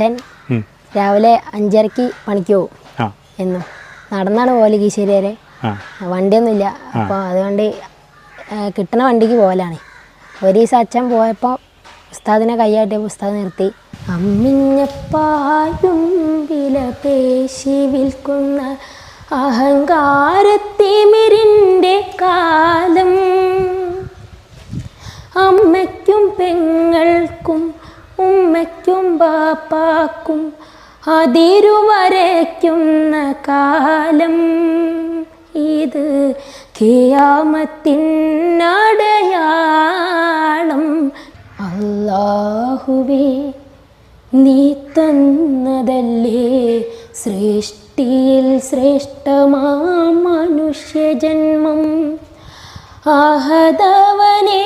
അച്ഛൻ. രാവിലെ അഞ്ചരക്ക് പണിക്ക് പോകും. എന്നും. നടന്നാണ് പോലെ കീശ്ശേരി വരെ. വണ്ടിയൊന്നും വണ്ടിയൊന്നുമില്ല. അപ്പോൾ അതുകൊണ്ട് കിട്ടണ വണ്ടിക്ക് പോകലാണ് ഒരു ദിവസം അച്ഛൻ പോയപ്പോൾ ഉസ്താദിനെ കൈയാട്ടിയപ്പോൾ ഉസ്താദ് നിർത്തി അമ്മിഞ്ഞപ്പായും വില പേശി വിൽക്കുന്ന അഹങ്കാരത്തിമിരിന്റെ കാലം. അമ്മയ്ക്കും പെങ്ങൾക്കും ഉമ്മയ്ക്കും ബാപ്പാക്കും അതിരുവരയ്ക്കുന്ന കാലം ഇത് കിയാമത്തിനടയാളം. അല്ലാഹുവേ നീ തന്നതല്ലേ സൃഷ്ടിയിൽ ശ്രേഷ്ഠമാ മനുഷ്യജന്മം. ആഹതവനേ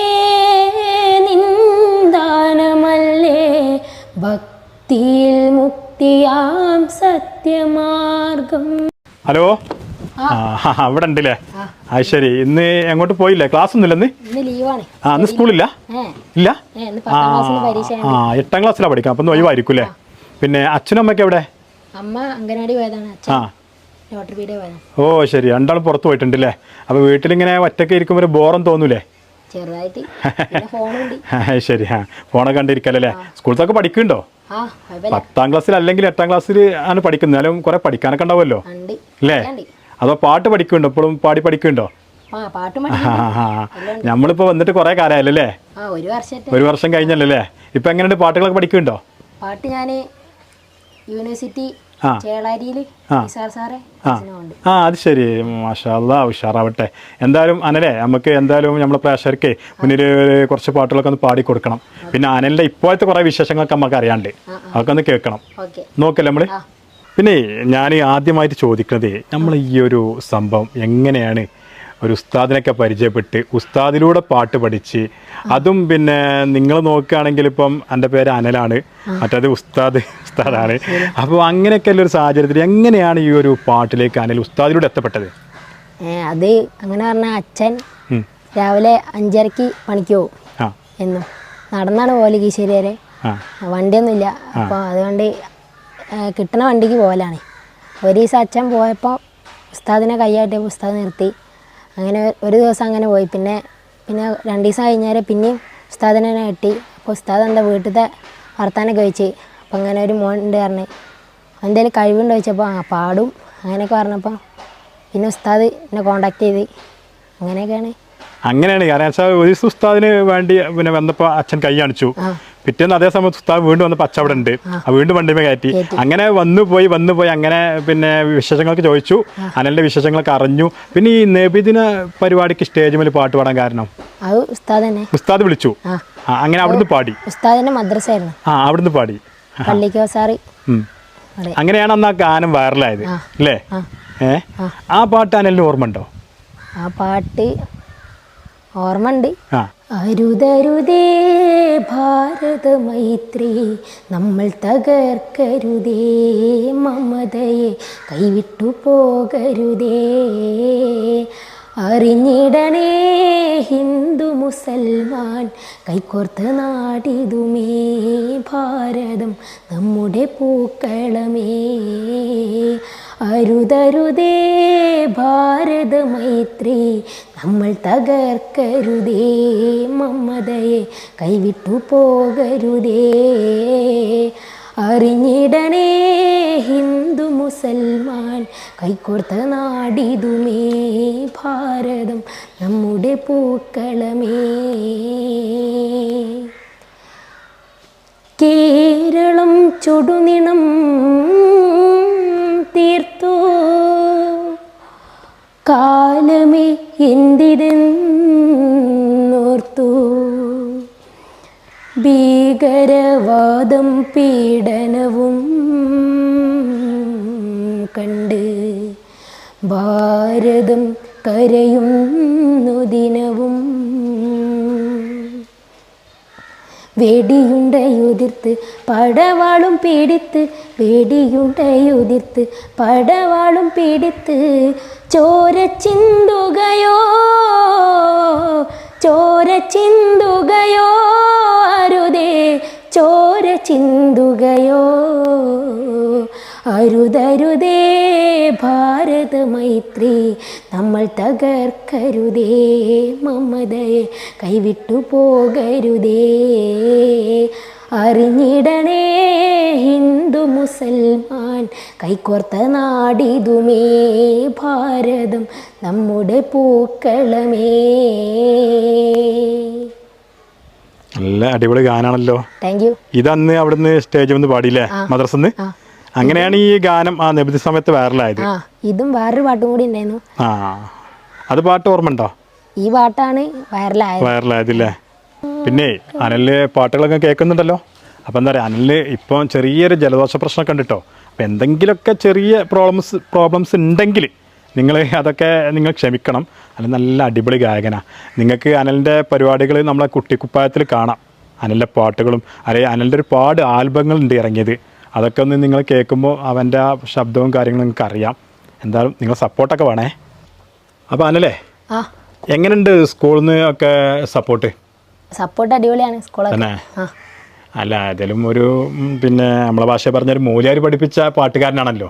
നിന്ദാനമല്ലേ ഭക്തിയിൽ മുക്തിയാം സത്യമാർഗം. ഹലോ? അവിടെ ഉണ്ടല്ലേ ആ. ശരി. ഇന്ന് എങ്ങോട്ട് പോയില്ലേ? ക്ലാസ് ഒന്നുമില്ല ഇന്ന്? ഇന്ന് ലീവാണ്. ആ ഇന്ന് സ്കൂളില്ല? ഇല്ല? ആ എട്ടാം ക്ലാസ്സിലാണ് പഠിക്കാം. അപ്പം ഒഴിവായിരിക്കും അല്ലേ പിന്നെ അച്ഛനും അമ്മയ്ക്ക് എവിടെ? അമ്മ അംഗനവാടി പോയതാണ്. ആ. ഓ ശരി. രണ്ടാളും പുറത്ത് പോയിട്ടുണ്ടല്ലേ? അപ്പൊ അപ്പോൾ വീട്ടിലിങ്ങനെ ഒറ്റയ്ക്ക് ഇരിക്കുമ്പോൾ ബോറം തോന്നൂലേ? ചെറുതായിട്ട് ശരി ആ. ഫോണൊക്കെ കണ്ടിരിക്കല്ലേ സ്കൂളത്തൊക്കെ പഠിക്കുന്നുണ്ടോ? പത്താം ക്ലാസ്സിൽ അല്ലെങ്കിൽ എട്ടാം ക്ലാസ്സിൽ ആണ് പഠിക്കുന്നത്. എന്നാലും കുറെ പഠിക്കാനൊക്കെ ഉണ്ടാവുമല്ലോ? ഉണ്ട്. അല്ലേ. അതോ പാട്ട് പഠിക്കുന്നുണ്ടോ? ഇപ്പോഴും പാടി പഠിക്കുന്നുണ്ടോ? നമ്മളിപ്പോൾ വന്നിട്ട് കുറേ കാലായല്ലേ ആ ഒരു വർഷം കഴിഞ്ഞല്ലേ ഇപ്പൊ ഇപ്പം എങ്ങനെയുണ്ട് പാട്ടുകളൊക്കെ പഠിക്കുന്നുണ്ടോ? പാട്ട് ഞാൻ യൂണിവേഴ്സിറ്റി ആ. അത് ശരി. മാഷാല്ലാ ഉഷാറാവട്ടെ. എന്തായാലും അനലെ നമുക്ക് എന്തായാലും നമ്മളെ പ്രേക്ഷകർക്ക് മുന്നിൽ കുറച്ച് പാട്ടുകളൊക്കെ ഒന്ന് പാടി കൊടുക്കണം. പിന്നെ അനലിന്റെ ഇപ്പോഴത്തെ കുറെ വിശേഷങ്ങളൊക്കെ നമുക്ക് അറിയാണ്ട്. അതൊക്കെ ഒന്ന് കേൾക്കണം. നോക്കല്ലേ നമ്മൾ? പിന്നെ ഞാൻ ആദ്യമായിട്ട് ചോദിക്കുന്നത് നമ്മൾ ഈ ഒരു സംഭവം എങ്ങനെയാണ് ഒരു ഉസ്താദിനൊക്കെ പരിചയപ്പെട്ട് ഉസ്താദിലൂടെ പാട്ട് പഠിച്ച് അതും പിന്നെ നിങ്ങൾ നോക്കുകയാണെങ്കിൽ ഇപ്പം എന്റെ പേര് അനലാണ്. മറ്റേത് ഉസ്താദ്. ഉസ്താദാണ്. അപ്പോൾ അങ്ങനെയൊക്കെയുള്ള ഒരു സാഹചര്യത്തിൽ എങ്ങനെയാണ് ഈ ഒരു പാട്ടിലേക്ക് അനിൽ ഉസ്താദിലൂടെ എത്തപ്പെട്ടത്? അത് അങ്ങനെ പറഞ്ഞാൽ അച്ഛൻ രാവിലെ അഞ്ചരക്ക് പണിക്ക് പോകും. എന്നും. നടന്നാണ് പോലെ കീശ്ശേരി വരെ. വണ്ടിയൊന്നുമില്ല. അപ്പോൾ അതുകൊണ്ട് കിട്ടണ വണ്ടിക്ക് പോകലാണ് ഒരു ദിവസം അച്ഛൻ പോയപ്പോൾ ഉസ്താദിനെ കൈയാട്ടി ഉസ്താദ് നിർത്തി. അങ്ങനെ ഒരു ദിവസം അങ്ങനെ പോയി. പിന്നെ പിന്നെ രണ്ട് ദിവസം കഴിഞ്ഞാൽ പിന്നെയും ഉസ്താദിനെ കെട്ടി കിട്ടി. അപ്പോൾ ഉസ്താദ് എന്താ വീട്ടിലത്തെ വർത്താനൊക്കെ വെച്ച്. അപ്പോൾ അങ്ങനെ ഒരു മോൻ ഉണ്ട് പറഞ്ഞ് എന്തെങ്കിലും കഴിവുണ്ടോ? ചോദിച്ചപ്പോൾ ആ പാടും. അങ്ങനെയൊക്കെ പറഞ്ഞപ്പോൾ പിന്നെ ഉസ്താദ് എന്നെ കോണ്ടാക്ട് ചെയ്ത്. അങ്ങനെയൊക്കെയാണ്. അങ്ങനെയാണ്. കാരണം വെച്ചാൽ ഒരു ദിവസം ഉസ്താദിന് വേണ്ടി പിന്നെ വന്നപ്പോൾ അച്ഛൻ കൈ കാണിച്ചു. പിറ്റേന്ന് അതേ സമയത്ത് ഉസ്താദ് വീണ്ടും വന്നപ്പോൾ അച്ഛൻ അവിടെ ഉണ്ട്. ആ. വീണ്ടും വണ്ടിമേ കയറ്റി. അങ്ങനെ വന്നു പോയി വന്നു പോയി അങ്ങനെ പിന്നെ വിശേഷങ്ങളൊക്കെ ചോദിച്ചു. അനലിന്റെ വിശേഷങ്ങളൊക്കെ അറിഞ്ഞു. പിന്നെ ഈ നബിദിന പരിപാടിക്ക് സ്റ്റേജ് മേൽ പാട്ട് പാടാൻ കാരണം? ഉസ്താദ് വിളിച്ചു. അങ്ങനെ അവിടുന്ന് പാടി. ഉസ്താദിന്റെ മദ്രസ ആയിരുന്നു ആ അവിടുന്ന് പാടി. പള്ളിക്കോ സാറ് അങ്ങനെയാണ് അന്ന് ആ ഗാനം വൈറലായത് അല്ലേ? ആ. ഏ? ആ. പാട്ട് അനലിന് ഓർമ്മ ഉണ്ടോ ആ പാട്ട് ഓർമ്മ ഉണ്ട് അരുതരുതേ ഭാരത മൈത്രി നമ്മൾ തകർക്കരുതേ മമതയെ കൈവിട്ടു പോകരുതേ. അറിഞ്ഞിടണേ ഹിന്ദു മുസൽമാൻ. കൈക്കോർത്ത് നാടിതുമേ ഭാരതം നമ്മുടെ പൂക്കളമേ. അരുതരുതേ ഭാരത മൈത്രി നമ്മൾ തകർക്കരുതേ മമതയെ കൈവിട്ടു പോകരുതേ. അറിഞ്ഞിടണേ ഹിന്ദു മുസൽമാൻ കൈക്കോർത്ത് നാടിതുമേ. ഭാരതം നമ്മുടെ പൂക്കളമേ. കേരളം ചുടുനിണം തീർത്തു. കാലമേ എന്തിരുന്നോർത്തു. ഭീകരവാദം പീഡനവും കണ്ട് ഭാരതം കരയുന്നു ദിനവും. വെടിയുണ്ടയുതിർത്ത് പടവാളും പിടിത്ത് വെടിയുണ്ടയുതിർത്ത് പടവാളും പിടിത്ത്. ചോര ചിന്തുകയോ ചോര ചിന്തുകയോ അരുതേ ചോര ചിന്തുകയോ അരുതരുതേ ഭാരത മൈത്രി നമ്മൾ തകർക്കരുതേ മമതയെ കൈവിട്ടു പോകരുതേ. അറിഞ്ഞിടണേ ഹിന്ദു മുസൽമാൻ കൈക്കോർത്ത നാടിതുമേ ഭാരതം നമ്മുടെ പൂക്കളമേ. നല്ല അടിപൊളി ഗാനാണല്ലോ. താങ്ക് യു ഇതന്ന് അവിടുന്ന് സ്റ്റേജിൽ വന്ന് പാടിയില്ലേ? മദ്രസന്ന്. അങ്ങനെയാണ് ഈ ഗാനം ആ നബിദി സമയത്ത് വൈറലായത്. ആ ഇതും വേറൊരു പാട്ടും കൂടി ഉണ്ടായിരുന്നു. ആ അത് പാട്ട് ഓർമ്മ ഉണ്ടോ ഈ പാട്ടാണ് വൈറലായത്. വൈറലായതില്ലേ? പിന്നെ അനലിൽ പാട്ടുകളൊക്കെ കേൾക്കുന്നുണ്ടല്ലോ. അപ്പം എന്താ പറയുക അനലിൽ ഇപ്പം ചെറിയൊരു ജലദോഷ പ്രശ്നമൊക്കെ ഉണ്ട് കേട്ടോ അപ്പം എന്തെങ്കിലുമൊക്കെ ചെറിയ പ്രോബ്ലംസ് പ്രോബ്ലംസ് ഉണ്ടെങ്കിൽ നിങ്ങൾ അതൊക്കെ നിങ്ങൾ ക്ഷമിക്കണം. അനൽ നല്ല അടിപൊളി ഗായകനാണ് നിങ്ങൾക്ക് അനലിന്റെ പരിപാടികൾ നമ്മളെ കുട്ടിക്കുപ്പായത്തിൽ കാണാം. അനലിന്റെ പാട്ടുകളും അല്ലെങ്കിൽ അനലിന്റെ ഒരുപാട് ആൽബങ്ങളുണ്ട് ഇറങ്ങിയത്. അതൊക്കെ ഒന്ന് നിങ്ങൾ കേൾക്കുമ്പോൾ അവന്റെ ആ ശബ്ദവും കാര്യങ്ങളും നിങ്ങൾക്ക് അറിയാം. എന്തായാലും നിങ്ങൾ സപ്പോർട്ടൊക്കെ വേണേ. അപ്പോൾ അനലേ ആ. എങ്ങനെയുണ്ട് സ്കൂളിൽ നിന്ന് ഒക്കെ സപ്പോർട്ട് സപ്പോർട്ട് അടിപൊളിയാണ് സ്കൂളൊക്കെ അല്ല ഏതായാലും ഒരു പിന്നെ നമ്മളെ ഭാഷ പറഞ്ഞൊരു മൂലിയാർ പഠിപ്പിച്ച പാട്ടുകാരനാണല്ലോ.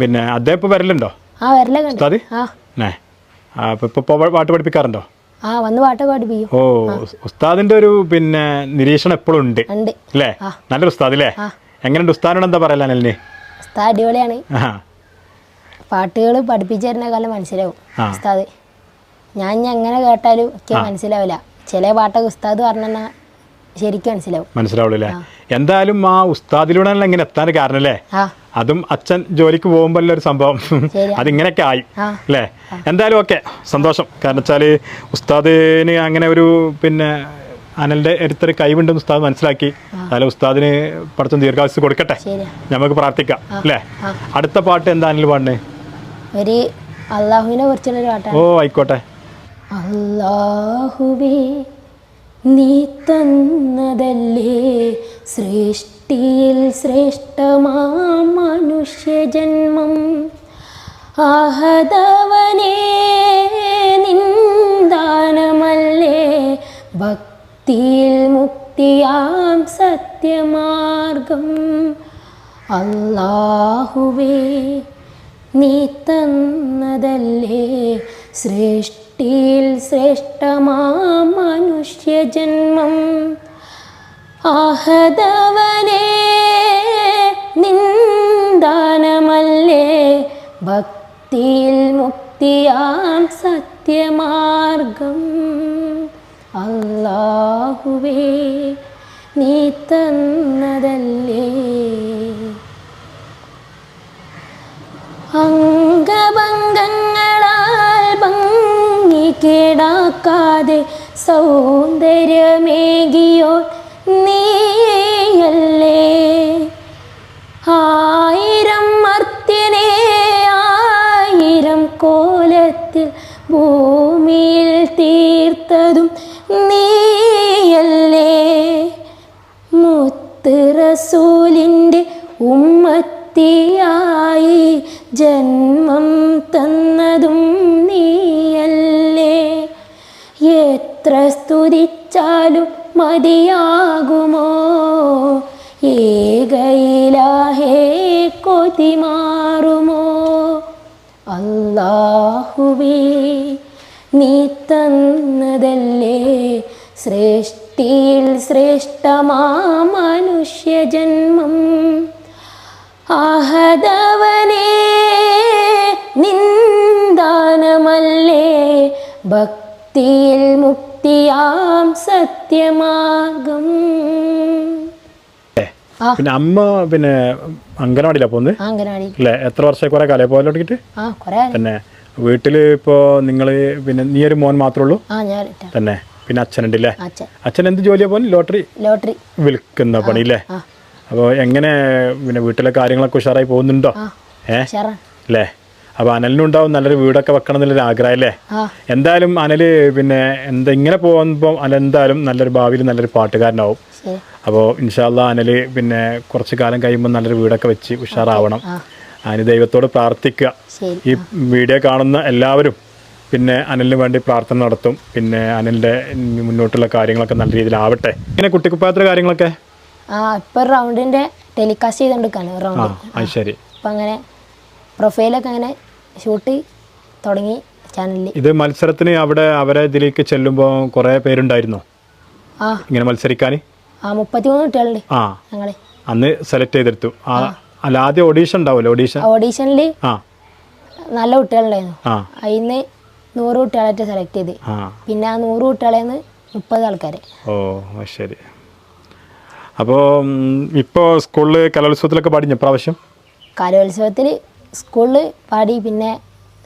പിന്നെ അദ്ദേഹം ഇപ്പോൾ വരലുണ്ടോ? ആ ഏ അപ്പോൾ ഇപ്പോൾ പാട്ട് പഠിപ്പിക്കാറുണ്ടോ? ആ വന്ന് പാട്ടൊക്കെ പഠിപ്പിക്കും ഓ ഉസ്താദിന്റെ ഒരു പിന്നെ നിരീക്ഷണം എപ്പോഴും ഉണ്ട്. ഉണ്ട്. അല്ലേ? നല്ലൊരു ഉസ്താദ് അല്ലേ? എങ്ങനെയുണ്ട്? ഉസ്താദിനോട് എന്താ പറയല അനലിന്? ഉസ്താദ് അടിപൊളിയാണ്. പാട്ടുകൾ പഠിപ്പിച്ചു തരുന്ന കാലം മനസ്സിലാവും. ഉസ്താദ്. ഞാൻ എങ്ങനെ കേട്ടാലും എനിക്ക് മനസ്സിലാവില്ല. ചില പാട്ടൊക്കെ ഉസ്താദ് പറഞ്ഞാൽ ശരിക്കും മനസ്സിലാവും. മനസ്സിലാവുള്ളൂ അല്ലേ? എന്തായാലും ആ ഉസ്താദിലൂടെ ഇങ്ങനെ എത്താൻ കാരണം അല്ലേ? അതും അച്ഛൻ ജോലിക്ക് പോകുമ്പോൾ ഒരു സംഭവം. അതിങ്ങനെയൊക്കെ ആയി. അല്ലേ? എന്തായാലും ഓക്കെ. സന്തോഷം. കാരണം വെച്ചാൽ ഉസ്താദിന് അങ്ങനെ ഒരു പിന്നെ അനലിന്റെ അടുത്തൊരു കൈവിണ്ടെന്ന് ഉസ്താദ് മനസ്സിലാക്കി. അതായത് ഉസ്താദിന് പഠിത്തം ദീർഘാവസ്ഥ കൊടുക്കട്ടെ. നമുക്ക് പ്രാർത്ഥിക്കാം അല്ലേ? അടുത്ത പാട്ട് എന്താ അനിൽ പാടിന് ഒരു അള്ളാഹുവിനെ കുറിച്ചുള്ള പാട്ടാണ്. ഓ ആയിക്കോട്ടെ. അല്ലാഹുവേ നീ തന്നതല്ലേ? സൃഷ്ടിയിൽ ശ്രേഷ്ഠമാ മനുഷ്യജന്മം. ആഹതവനേ നിന്ദാനമല്ലേ ഭക്തിയിൽ മുക്തിയാം സത്യമാർഗം. അല്ലാഹുവേ നീ തന്നതല്ലേ? സൃഷ്ടിയിൽ ശ്രേഷ്ഠമാ മനുഷ്യജന്മം ആഹതവനെ നിന്ദാനമല്ലേ ഭക്തിയിൽ മുക്തിയാം സത്യമാർഗം. അല്ലാഹുവേ നീ തന്നതല്ലേ? അംഗഭംഗങ്ങളാൽ ഭംഗി കേടാക്കാതെ സൗന്ദര്യമേകിയോ നീയല്ലേ? ആയിരം മർത്യനെ ആയിരം കോലത്തിൽ ഭൂമിയിൽ തീർത്തതും നീയല്ലേ? മുത്ത് റസൂലിന്റെ ഉമ്മത്തിയായി ജന്മം എത്ര സ്തുതിച്ചാലും മതിയാകുമോ ഏകയിലാഹേ കൊതി മാറുമോ? അല്ലാഹുവേ നീ തന്നതല്ലേ സൃഷ്ടിയിൽ ശ്രേഷ്ഠമാ മനുഷ്യജന്മം? ആഹദവനെ നിന്ദാനമല്ലേ ഭക്തിയിൽ മുക്തിയാം സത്യമാകും. പിന്നെ അമ്മ പിന്നെ അംഗനവാടിയിലാ പോന്ന് അംഗനവാടി. അല്ലേ? എത്ര വർഷമായി കുറെ കാലം പോലെ തുടങ്ങിയിട്ട്. തന്നെ. വീട്ടിൽ ഇപ്പോ നിങ്ങൾ പിന്നെ നീ ഒരു മോൻ മാത്രമേ ഉള്ളൂ? ആ ഞാൻ തന്നെ. പിന്നെ അച്ഛനുണ്ട് അല്ലേ അച്ഛൻ. എന്ത് ജോലിയാ പോൻ ലോട്ടറി? ലോട്ടറി. വിൽക്കുന്ന പണി അല്ലേ അപ്പൊ അപ്പോൾ എങ്ങനെ പിന്നെ വീട്ടിലെ കാര്യങ്ങളൊക്കെ ഉഷാറായി പോകുന്നുണ്ടോ? ഏഹ് ഏ? അല്ലേ അപ്പോൾ അനലിനും ഉണ്ടാവും നല്ലൊരു വീടൊക്കെ വെക്കണം എന്നുള്ളൊരു ആഗ്രഹം അല്ലേ? എന്തായാലും അനൽ പിന്നെ എന്താ ഇങ്ങനെ പോകുമ്പോൾ അനൽ എന്തായാലും നല്ലൊരു ഭാവിയിൽ നല്ലൊരു പാട്ടുകാരനാവും. അപ്പോൾ ഇൻഷാല്ല അനൽ പിന്നെ കുറച്ച് കാലം കഴിയുമ്പോൾ നല്ലൊരു വീടൊക്കെ വെച്ച് ഉഷാറാവണം. അതിന് ദൈവത്തോട് പ്രാർത്ഥിക്കുക. ഈ വീഡിയോ കാണുന്ന എല്ലാവരും പിന്നെ അനലിന് വേണ്ടി പ്രാർത്ഥന നടത്തും. പിന്നെ അനലിന്റെ മുന്നോട്ടുള്ള കാര്യങ്ങളൊക്കെ നല്ല രീതിയിൽ രീതിയിലാവട്ടെ ഇങ്ങനെ കുട്ടിക്കുപ്പാത്ര കാര്യങ്ങളൊക്കെ? ആ ഇപ്പം റൗണ്ടിന്റെ ടെലികാസ്റ്റ് ചെയ്തുകൊണ്ടിരിക്കുകയാണ് റൗണ്ട് ആ ശരി. അപ്പം അങ്ങനെ പ്രൊഫൈലൊക്കെ അങ്ങനെ ഷൂട്ട് തുടങ്ങി ചാനലിൽ ഇത് മത്സരത്തിന് അവിടെ അവരെ ഇതിലേക്ക് ചെല്ലുമ്പോൾ കുറേ പേരുണ്ടായിരുന്നോ? ആ. ഇങ്ങനെ മത്സരിക്കാൻ ആ മുപ്പത്തിമൂന്ന് കുട്ടികളുണ്ട് ആ. ഞങ്ങളെ. അന്ന് സെലക്ട് ചെയ്തെടുത്തു. ആ അല്ല ആദ്യം ഓഡീഷൻ ഉണ്ടാവുമല്ലോ ഓഡീഷൻ ഓഡീഷനിൽ ആ. നല്ല കുട്ടികളുണ്ടായിരുന്നു. ആ. അതിൽ നിന്ന് നൂറ് കുട്ടികളായിട്ട് സെലക്ട് ചെയ്ത്. ആ. പിന്നെ ആ നൂറ് കുട്ടികളെന്ന് മുപ്പത് ആൾക്കാർ ഓ അത് ശരി. അപ്പോൾ ഇപ്പോൾ സ്കൂളിൽ കലോത്സവത്തിലൊക്കെ പാടിഞ്ഞ പ്രാവശ്യം കലോത്സവത്തിൽ സ്കൂളിൽ പാടി പിന്നെ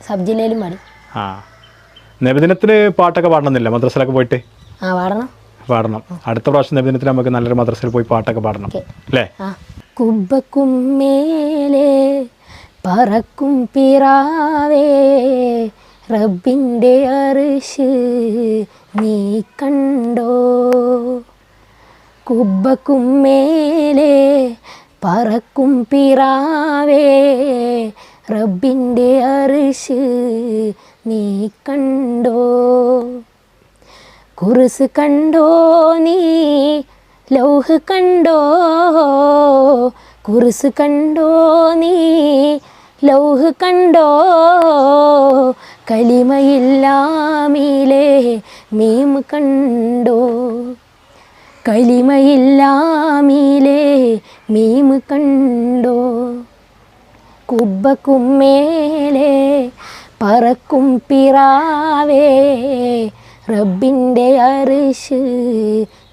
സബ് ജില്ലയിലും പാടി. ആ. പാട്ടൊക്കെ പാടണമെന്നില്ല? മദ്രസയിലൊക്കെ പോയിട്ട്? ആ പാടണം. പാടണം. അടുത്ത പ്രാവശ്യം നബിദിനത്തിന് നമുക്ക് നല്ലൊരു മദ്രസയിൽ പോയി പാട്ടൊക്കെ പാടണം. അല്ലേ? മേലെ പറക്കും പിറാവേ റബ്ബിന്റെ അറിഷ് നീ കണ്ടോ? കുബക്കും മേലെ പറക്കും പിറാവേ റബ്ബിന്റെ അറിഷ് നീ കണ്ടോ? കുറുസ് കണ്ടോ നീ? ലൗഹ് കണ്ടോ? കുറുസ് കണ്ടോ നീ? ലൗഹ് കണ്ടോ? കലിമയില്ലാമീലേ മീം കണ്ടോ? കലിമയില്ലാമീലേ മീം കണ്ടോ? കുബ്ബക്കും മേലെ പറക്കും പിറാവേ. റബ്ബിന്റെ അറിഷ്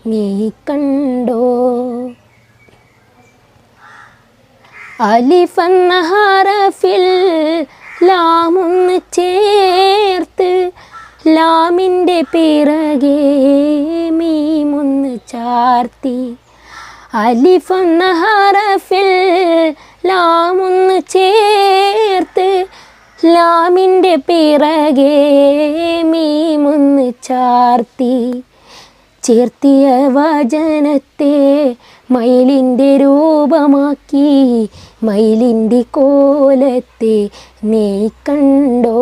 നീ കണ്ടോ? അലിഫെന്ന ഹറഫിൽ ലാമൊന്ന് ചേർത്ത് ലാമിന്റെ പിറകെ മീമൊന്ന് ചാർത്തി. അലിഫെന്ന ലാമൊന്ന് ചേർത്ത് ലാമിന്റെ പിറകെ മീമൊന്ന് ചാർത്തി. ചേർത്തിയ വചനത്തെ മയിലിന്റെ രൂപമാക്കി. മയിലിന്റെ കോലത്തെ നീ കണ്ടോ?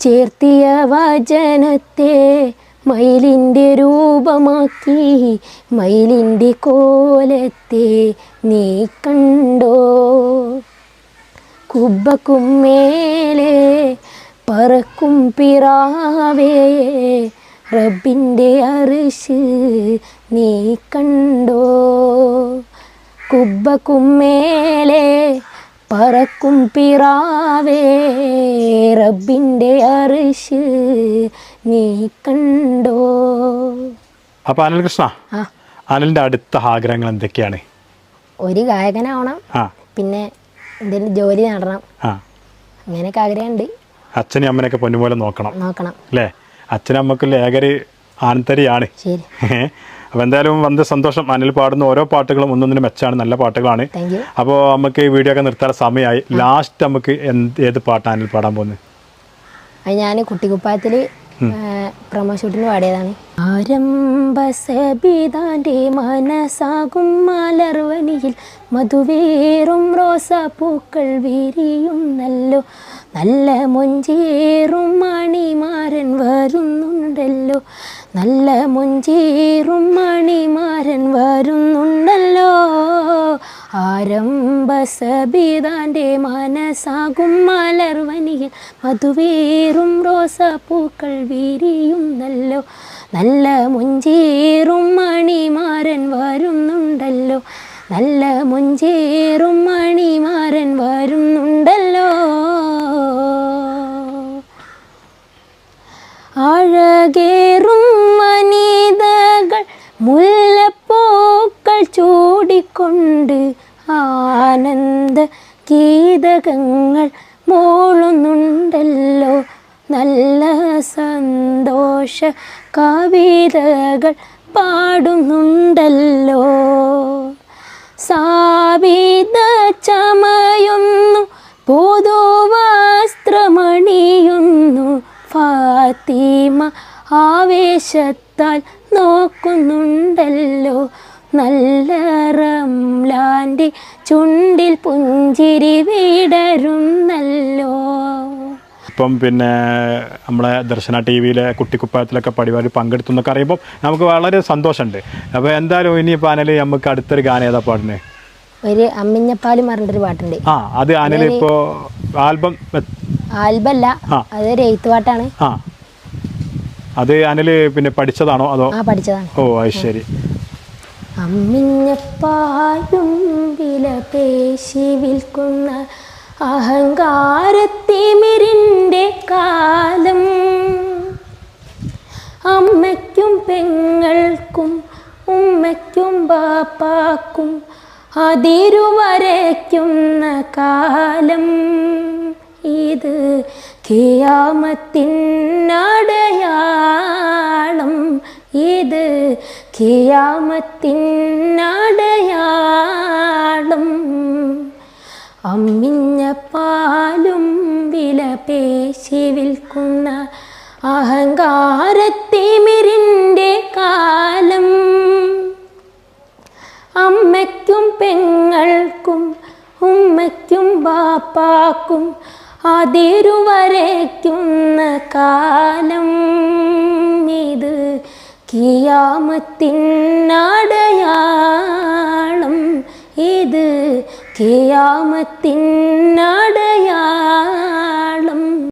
ചേർത്തിയ വചനത്തെ മയിലിന്റെ രൂപമാക്കി മയിലിന്റെ കോലത്തെ നീ കണ്ടോ? കുബക്കും മേലെ പറക്കും പിറാവേ റബ്ബിന്റെ അറിഷ് നീ കണ്ടോ? കുബക്കും മേലെ പറക്കും പിറാവേ റബ്ബിന്റെ അറിഷ് നീ കണ്ടോ? അപ്പൊ അനിൽ കൃഷ്ണ അനിലിന്റെ അടുത്ത ആഗ്രഹങ്ങൾ എന്തൊക്കെയാണ്? ഒരു ഗായകനാവണം പിന്നെ എന്തെങ്കിലും ജോലി നടണം. അങ്ങനെയൊക്കെ ആഗ്രഹമുണ്ട്. അച്ഛനും അമ്മനെയൊക്കെ പൊന്നുപോലെ നോക്കണം. നോക്കണം. അല്ലേ? അച്ഛനും അമ്മക്കും ലേഖര് ആനത്തരിയാണ് ശരി. അപ്പോൾ എന്തായാലും വന്ന് സന്തോഷം. അനിൽ പാടുന്ന ഓരോ പാട്ടുകളും ഒന്നൊന്നിനും മെച്ചാണ് നല്ല പാട്ടുകളാണ്. അപ്പോ അപ്പോൾ നമുക്ക് ഈ വീഡിയോ ഒക്കെ നിർത്താൻ സമയമായി. ലാസ്റ്റ് നമുക്ക് ഏത് പാട്ടാണ് അനിൽ പാടാൻ പോകുന്നത്? അത് ഞാൻ കുട്ടിക്കുപ്പായത്തിൽ പ്രൊമോ ഷൂട്ടിന് പാടിയതാണ്. ആരംഭസബിതാന്റെ മനസ്സാകും മലർവനിയിൽ മധുവേറും റോസാപ്പൂക്കൾ വിരിയുന്നല്ലോ. നല്ല മൊഞ്ചേറും മണിമാരൻ വരുന്നുണ്ടല്ലോ. നല്ല മൊഞ്ചേറും മണിമാരൻ വരുന്നുണ്ടല്ലോ. ആരംഭസബിതാന്റെ മനസ്സാകും മലർവനിയിൽ മധുവേറും റോസാപ്പൂക്കൾ വിരിയുന്നല്ലോ. നല്ല മുഞ്ചേറും മണിമാരൻ വരുന്നുണ്ടല്ലോ. നല്ല മുഞ്ചേറും മണിമാരൻ വരുന്നുണ്ടല്ലോ. അഴകേറും വനിതകൾ മുല്ലപ്പൂക്കൾ ചൂടിക്കൊണ്ട് ആനന്ദ ഗീതകങ്ങൾ മൂളുന്നുണ്ടല്ലോ. നല്ല സന്തോഷ കവിതകൾ പാടുന്നുണ്ടല്ലോ. സാവിത ചമയുന്നു പുതുവസ്ത്രമണിയുന്നു ഫാത്തിമ ആവേശത്താൽ നോക്കുന്നുണ്ടല്ലോ. നല്ല റംലാന്റെ ചുണ്ടിൽ പുഞ്ചിരി വിടരുന്നല്ലോ. ഇപ്പം പിന്നെ നമ്മളെ ദർശന ടി വിയിലെ കുട്ടിക്കുപ്പായത്തിലൊക്കെ പരിപാടി പങ്കെടുത്തു എന്നൊക്കെ അറിയുമ്പോൾ നമുക്ക് വളരെ സന്തോഷമുണ്ട്. അപ്പോൾ എന്തായാലും ഇനി പാനൽ നമുക്ക് അടുത്തൊരു ഗാനം ഏതാ പാടുന്നത് ഒരു അമ്മിഞ്ഞപ്പാലും പറഞ്ഞിട്ടൊരു പാട്ടുണ്ട്. ആ അത് അനൽ ഇപ്പോൾ ആൽബം ആൽബല്ല. അതൊരു എയ്ത്ത് പാട്ടാണ്. ആ. അത് അനൽ പിന്നെ പഠിച്ചതാണോ അതോ? ആ പഠിച്ചതാണ്. ഓ അത് ശരി. അമ്മിഞ്ഞപ്പാലും വില പേശി വിൽക്കുന്ന അഹങ്കാരത്തിമിരിന്റെ അതിരുവരയ്ക്കുന്ന കാലം ഇത് കിയാമത്തിനടയാളം. ഇത് കിയാമത്തിനടയാളം. അമ്മിഞ്ഞ പാലും വില പേശി വിൽക്കുന്ന അഹങ്കാരത്തിമിരിന്റെ കാലം പെങ്ങൾക്കും ഉമ്മയ്ക്കും ബാപ്പാക്കും അതിരുവരയ്ക്കുന്ന കാലം ഇത് കിയാമത്തിനടയാളം ഇത് കിയാമത്തിനടയാളം